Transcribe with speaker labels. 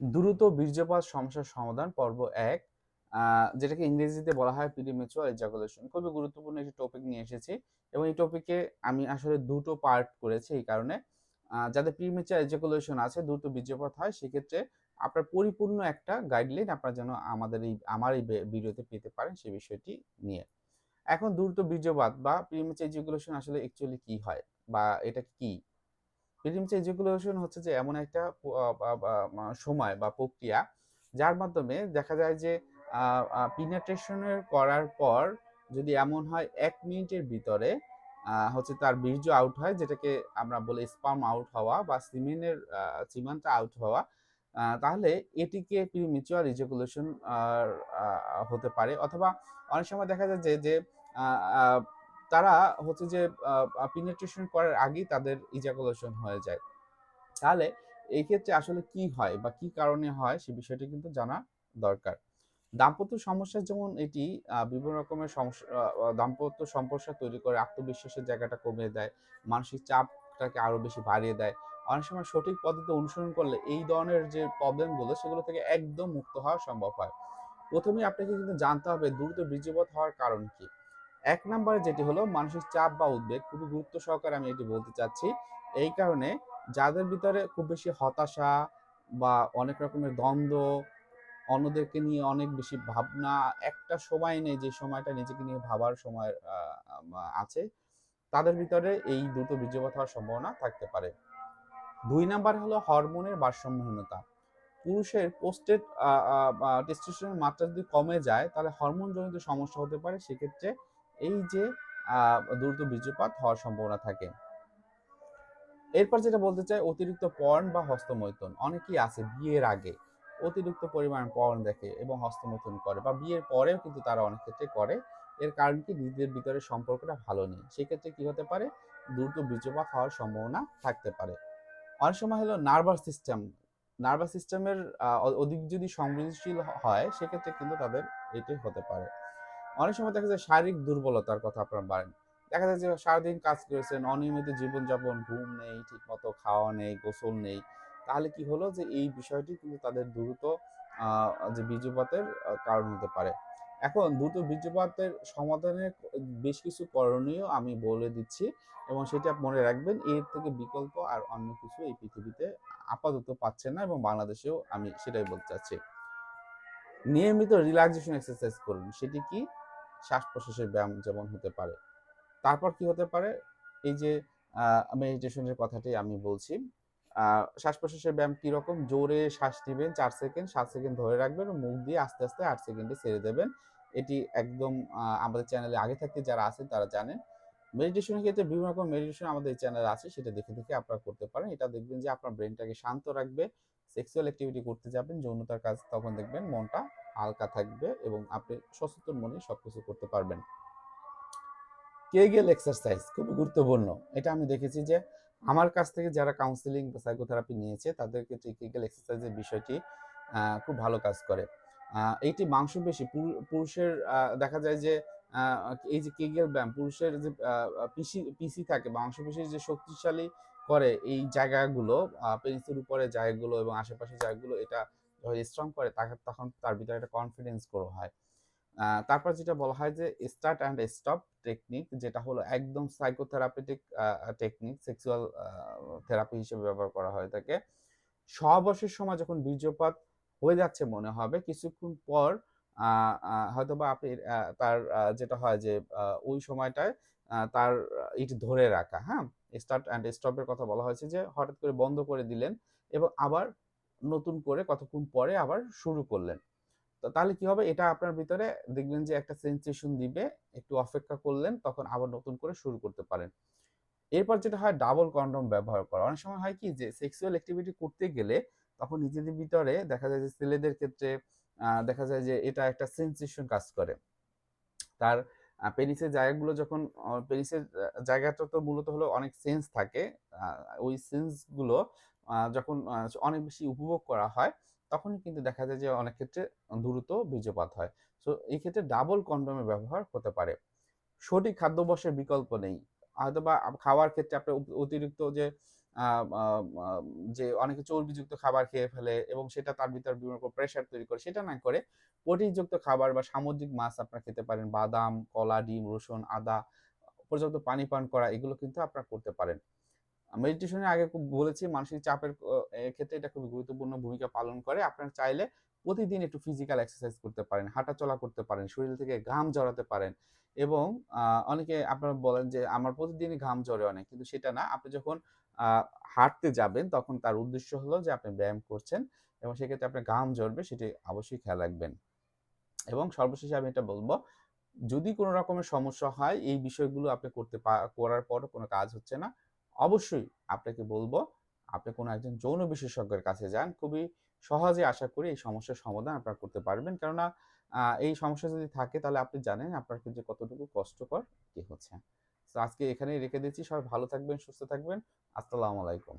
Speaker 1: দ্রুত বীর্যপাত সমস্যার সমাধান, পর্ব এক যেটাকে ইংরেজিতে বলা হয় প্রিমেচুয়ার এজাকুলেশন খুবই গুরুত্বপূর্ণ একটি টপিক নিয়ে এসেছি এবং এই টপিকে আমি আসলে দুটো পার্ট করেছি এই কারণে। যাদের প্রিমেচুয়ার এজাকুলেশন আছে, দ্রুত বীর্যপাত হয়, সেক্ষেত্রে আপনার পরিপূর্ণ একটা গাইডলাইন আপনারা যেন আমাদের এই, আমার এই ভিডিওতে পেতে পারেন সেই বিষয়টি নিয়ে। এখন দ্রুত বীর্যপাত বা প্রিমেচুয়ার এজাকুলেশন আসলে অ্যাকচুয়ালি কি হয় বা এটা কি? প্রিলিমস এজুকুলেশন হচ্ছে যে এমন একটা সময় বা প্রক্রিয়া যার মাধ্যমে দেখা যায় যে পিনেট্রেশনের করার পর যদি এমন হয় এক মিনিটের ভিতরে হচ্ছে তার বীর্য আউট হয়, যেটাকে আমরা বলি স্পাম আউট হওয়া বা সিমেনের সিমানটা আউট হওয়া তাহলে এটিকে প্রিমিচুয়ার ইজেকুলেশন হতে পারে। অথবা অনেক সময় দেখা যায় যে যে তারা হচ্ছে যে পিনেট্রেশন করার আগেই তাদের ইজাকুলেশন হয়ে যায়। তাহলে এই ক্ষেত্রে আসলে কি হয় বা কি কারণে হয় সে বিষয়টি কিন্তু জানা দরকার। দাম্পত্য সমস্যা যেমন এটি বিভিন্ন রকমের সমস্যা দাম্পত্য সমস্যা তৈরি করে আত্মবিশ্বাসের জায়গাটা কমিয়ে দেয়, মানসিক চাপটাকে আরও বেশি বাড়িয়ে দেয়। অনেক সময় সঠিক পদ্ধতি অনুসরণ করলে এই ধরনের যে প্রবলেমগুলো সেগুলো থেকে একদম মুক্ত হওয়া সম্ভব হয়। প্রথমেই আপনাকে কিন্তু জানতে হবে দ্রুত বীর্যপাত হওয়ার কারণ কি। এক নম্বরে যেটি হলো মানসিক চাপ বা উদ্বেগ, খুবই গুরুত্ব সহকারে আমি এটি বলতে চাচ্ছি। এই কারণে যাদের ভিতরে খুব বেশি হতাশা বা অনেক রকমের দ্বন্দ্ব, অন্যদেরকে নিয়ে অনেক বেশি ভাবনা, একটা সময় নেই যে সময়টা নিজেকে নিয়ে ভাবার সময় আছে, তাদের ভিতরে এই দ্রুত বীর্যপাত হওয়ার সম্ভাবনা থাকতে পারে। দুই নাম্বার হলো হরমোনের ভারসাম্যহীনতা। পুরুষের পোস্টেড টেস্টোস্টেরনের মাত্রা যদি কমে যায়, তাহলে হরমোনজনিত সমস্যা হতে পারে। সেক্ষেত্রে এই যে দ্রুত বীর্যপাত হওয়ার সম্ভাবনা থাকে। এরপর যেটা বলতে চাই, অতিরিক্ত পর্ন বা হস্তমৈথুন। অনেকেই আছে বিয়ের আগে অতিরিক্ত পরিমাণ পর্ন দেখে এবং হস্তমৈথুন করে বা বিয়ের পরেও কিন্তু তারা অনেক ক্ষেত্রে করে। এর কারণ কি? নিজেদের ভিতরে সম্পর্কটা ভালো নেই। সেক্ষেত্রে কি হতে পারে? দ্রুত বীর্যপাত হওয়ার সম্ভাবনা থাকতে পারে। অনেক সময় হলো নার্ভাস সিস্টেম। নার্ভাস সিস্টেমের অধিক যদি সংবেদনশীল হয়, সেক্ষেত্রে কিন্তু তাদের এটি হতে পারে। অনেক সময় দেখা যায় শারীরিক দুর্বলতার কথা আপনারা বলেন। দেখা যায় যে সারাদিন কাজ করেছেন, অনিয়মিত জীবনযাপন, ঘুম নেই, ঠিকমতো খাওয়া নেই, গোসল নেই, তাহলে কি হলো যে এই বিষয়টি কিন্তু তাদের দ্রুত যে বীর্যপাতের কারণ হতে পারে। এখন দ্রুত বীর্যপাতের সমাধানের বেশ কিছু করণীয় আমি বলে দিচ্ছি এবং সেটা মনে রাখবেন, এর থেকে বিকল্প আর অন্য কিছু এই পৃথিবীতে আপাতত পাচ্ছেন না এবং বাংলাদেশেও আমি সেটাই বলতে চাচ্ছি। নিয়মিত রিল্যাক্সেশন এক্সারসাইজ করুন, সেটি কি? শ্বাস প্রশ্বাসের ব্যায়াম যেমন হতে পারে। তারপর কি হতে পারে? এই যে মেডিটেশনের কথাটি আমি বলছি শ্বাস প্রশ্বাসের ব্যায়াম কীরকম? জোরে শ্বাস নেবেন চার সেকেন্ড, সাত সেকেন্ড ধরে রাখবেন, মুখ দিয়ে আস্তে আস্তে আট সেকেন্ডে ছেড়ে দেবেন। এটি একদম আমাদের চ্যানেলে আগে থাকতে যারা আছেন তারা জানেন। মেডিটেশনের ক্ষেত্রে বিভিন্ন রকম মেডিটেশন আমাদের চ্যানেলে আছে, সেটা দেখে দেখে আপনারা করতে পারেন। এটা দেখবেন যে আপনার ব্রেনটাকে শান্ত রাখবে সেক্সুয়াল অ্যাক্টিভিটি করতে যাবেন, যৌনতার কাজ তখন দেখবেন মনটা হালকা থাকবে এবং আপনি সচেতন মনে সবকিছু করতে পারবেন। কেগেল এক্সারসাইজ খুবই গুরুত্বপূর্ণ। এটা আমি দেখেছি যে আমার কাছ থেকে যারা কাউন্সিলিং বা সাইকোথেরাপি নিয়েছে, তাদের ক্ষেত্রে কেগেল এক্সারসাইজের বিষয়টি খুব ভালো কাজ করে। এইটি মাংসপেশি পুরুষের দেখা যায় যে এই যে কেগেল ব্যায়াম, পুরুষের যে পিসি পিসি থাকে মাংসপেশির যে শক্তিশালী করে এই জায়গাগুলো পেনিসের উপরে জায়গাগুলো এবং আশেপাশের জায়গাগুলো, এটা স্ট্রং করে, তাকে তখন তার ভিতরে একটা কনফিডেন্স গ্রো হয়। তারপর যেটা বলা হয় যে স্টার্ট অ্যান্ড স্টপ টেকনিক যেটা হলো একদম সাইকোথেরাপিটিক টেকনিক সেক্সুয়াল থেরাপি হিসেবে ব্যবহার করা হয় থাকে সহবাসের সময় যখন বীর্যপাত হয়ে যাচ্ছে মনে হবে, কিছুক্ষণ পর হয়তো বা আপনি তার যেটা হয় যে ওই সময়টায় তার ইট ধরে রাখা হ্যাঁ? স্টার্ট অ্যান্ড স্টপের কথা বলা হয়েছে যে হঠাৎ করে বন্ধ করে দিলেন এবং আবার নতুন করে কতক্ষণ পরে আবার শুরু করলেন। তাহলে কি হবে? এটা আপনার ভিতরে দেখবেন যে একটা সেন্সেশন দিবে, একটু অপেক্ষা করলেন, তখন আবার নতুন করে শুরু করতে পারেন। এরপর যেটা হয় ডাবল কন্ডম ব্যবহার করা। অনেক সময় হয় কি যে সেক্সুয়াল অ্যাক্টিভিটি করতে গেলে তখন নিজেদের ভিতরে দেখা যায় যে ছেলেদের ক্ষেত্রে দেখা যায় যে এটা একটা সেন্সেশন কাজ করে। তার পেনিসের জায়গাগুলো যখন পেনিসের জায়গাটা তো মূলত হলো অনেক সেন্স থাকে। ওই সেন্সগুলো যখন অনেক বেশি উপভোগ করা হয় তখনই কিন্তু দেখা যায় যে অনেক ক্ষেত্রে দ্রুত বীর্যপাত হয় সো এই ক্ষেত্রে ডাবল কন্ডমের ব্যবহার হতে পারে সঠিক খাদ্যাভ্যাসের বিকল্প নেই হয়তো বা খাওয়ার ক্ষেত্রে আপনার অতিরিক্ত যে যে অনেকে চর্বিযুক্ত খাবার খেয়ে ফেলে এবং সেটা তার ভিতরে বিভিন্ন রকম প্রেশার তৈরি করে সেটা না করে প্রোটিনযুক্ত খাবার বা সামুদ্রিক মাছ আপনারা খেতে পারেন। বাদাম, কলা, ডিম, রসুন, আদা, পর্যাপ্ত পানি পান করা এগুলো কিন্তু আপনারা করতে পারেন। মেডিটেশনের আগে খুব বলেছি মানসিক চাপের ক্ষেত্রে এটা খুবই গুরুত্বপূর্ণ ভূমিকা পালন করে। আপনারা চাইলে প্রতিদিন একটু ফিজিক্যাল এক্সারসাইজ করতে পারেন, হাঁটাচলা করতে পারেন, শরীর থেকে ঘাম ঝরাতে পারেন এবং অনেকে আপনারা বলেন যে আমার প্রতিদিনই ঘাম ঝরে অনেক। কিন্তু সেটা না। আপনি যখন হাঁটতে যাবেন তখন তার উদ্দেশ্য হলো যে আপনি ব্যায়াম করছেন এবং সেক্ষেত্রে আপনার ঘাম ঝরবে সেটি অবশ্যই খেয়াল রাখবেন। এবং সর্বশেষে আমি এটা বলব যদি কোন রকমের সমস্যা হয় এই বিষয়গুলো আপনি করতে করার পরও কোনো কাজ হচ্ছে না, অবশ্যই আপনাকে বলব আপনি কোনো একজন যৌন বিশেষজ্ঞের কাছে যান। খুবই সহজে আশা করি এই সমস্যার সমাধান আপনারা করতে পারবেন। কেননা এই সমস্যা যদি থাকে তাহলে আপনি জানেন আপনার ক্ষেত্রে কতটুকু কষ্টকর কি হচ্ছে। তো আজকে এখানেই রেখে দিচ্ছি। সবাই ভালো থাকবেন, সুস্থ থাকবেন। আসসালামু আলাইকুম।